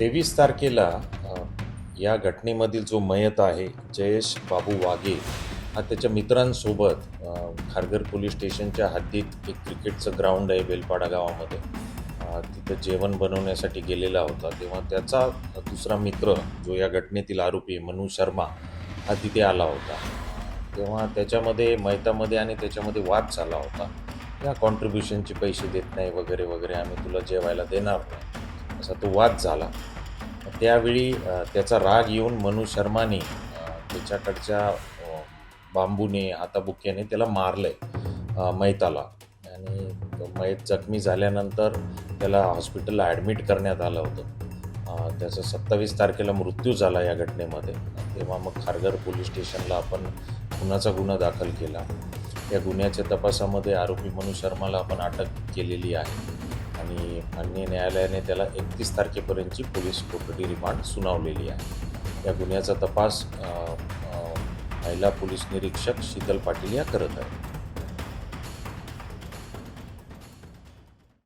तेवीस तारखेला या घटनेमधील जो मयत आहे जयेश बाबू वाघे हा त्याच्या मित्रांसोबत खारघर पोलीस स्टेशनच्या हद्दीत एक क्रिकेटचं ग्राउंड आहे बेलपाडा गावामध्ये. तिथं जेवण बनवण्यासाठी गेलेला होता. तेव्हा त्याचा दुसरा मित्र जो या घटनेतील आरोपी मनु मनू शर्मा हा तिथे आला होता. तेव्हा त्याच्यामध्ये मैतामध्ये आणि त्याच्यामध्ये वाद झाला होता. या कॉन्ट्रीब्युशनचे पैसे देत नाही वगैरे वगैरे आम्ही तुला जेवायला देणार नाही. असा तो वाद झाला. त्यावेळी त्याचा राग येऊन मनु शर्माने त्याच्याकडच्या बांबूने हाताबुक्याने त्याला मारलंय मैताला आणि मैत जखमी झाल्यानंतर त्याला हॉस्पिटलला ॲडमिट करण्यात आलं होतं. त्याचा सत्तावीस तारखेला मृत्यू झाला या घटनेमध्ये. तेव्हा मग खारघर पोलीस स्टेशनला आपण खुनाचा गुन्हा दाखल केला. या गुन्ह्याच्या तपासामध्ये आरोपी मनु शर्माला आपण अटक केलेली आहे. आणि अन्य न्यायालयाने त्याला एकतीस तारखेपर्यंतची पोलीस कोठडी रिमांड सुनावलेली आहे. या गुन्ह्याचा तपास महिला पोलीस निरीक्षक शीतल पाटील या करत आहेत.